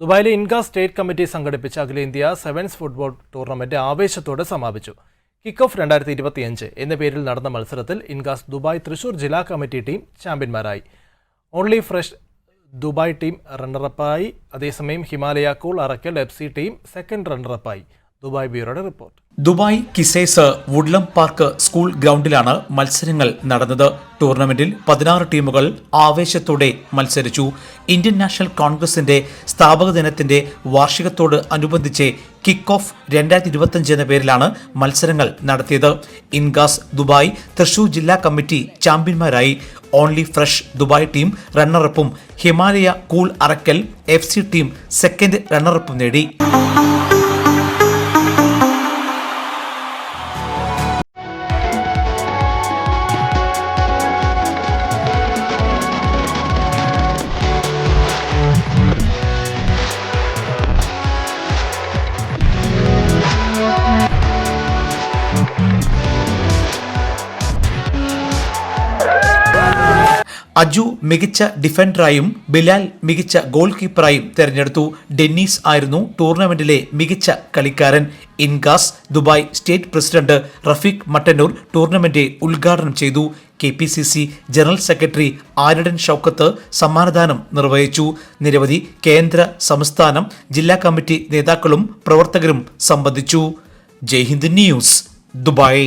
ദുബായിലെ ഇൻക state committee സംഘടിപ്പിച്ച അഖിലേന്ത്യാ സെവൻസ് ഫുട്ബോൾ ടൂർണമെന്റ് ആവേശത്തോടെ സമാപിച്ചു. കിക്ക് ഓഫ് രണ്ടായിരത്തി ഇരുപത്തിയഞ്ച് എന്ന പേരിൽ നടന്ന മത്സരത്തിൽ ഇൻകാസ് ദുബായ് തൃശൂർ ജില്ലാ കമ്മിറ്റി ടീം ചാമ്പ്യന്മാരായി. ഓൺലി ഫ്രഷ് ദുബായ് ടീം റണ്ണറപ്പായി അതേസമയം Himalaya cool Arakkal F C team second റണ്ണറപ്പായി Dubai ബ്യൂറോയുടെ report. Dubai Qusais Woodlem park school ഗ്രൗണ്ടിലാണ് മത്സരങ്ങൾ നടന്നത്. ടൂർണമെന്റിൽ പതിനാറ് ടീമുകൾ ആവേശത്തോടെ മത്സരിച്ചു. ഇന്ത്യൻ നാഷണൽ കോൺഗ്രസിന്റെ സ്ഥാപക ദിനത്തിന്റെ വാർഷികത്തോട് അനുബന്ധിച്ച് കിക്ക് ഓഫ് രണ്ടായിരത്തി ഇരുപത്തിയഞ്ച് എന്ന പേരിലാണ് മത്സരങ്ങൾ നടത്തിയത്. ഇൻഗാസ് ദുബായ് തൃശൂർ ജില്ലാ കമ്മിറ്റി ചാമ്പ്യന്മാരായി. Only fresh Dubai team റണ്ണറപ്പും Himalaya cool Arakkal F team second റണ്ണറപ്പും നേടി. അജു മികച്ച ഡിഫൻഡറായും ബിലാൽ മികച്ച ഗോൾ കീപ്പറായും തെരഞ്ഞെടുത്തു. ഡെന്നീസ് ആയിരുന്നു ടൂർണമെന്റിലെ മികച്ച കളിക്കാരൻ. INCAS Dubai state president Rafeeq Mattannur tournament ഉദ്ഘാടനം ചെയ്തു. K P C C general secretary Aryadan Shoukath സമ്മാനദാനം നിർവഹിച്ചു. നിരവധി കേന്ദ്ര സംസ്ഥാനം ജില്ലാ കമ്മിറ്റി നേതാക്കളും പ്രവർത്തകരും സംബന്ധിച്ചു. Jaihind news Dubai.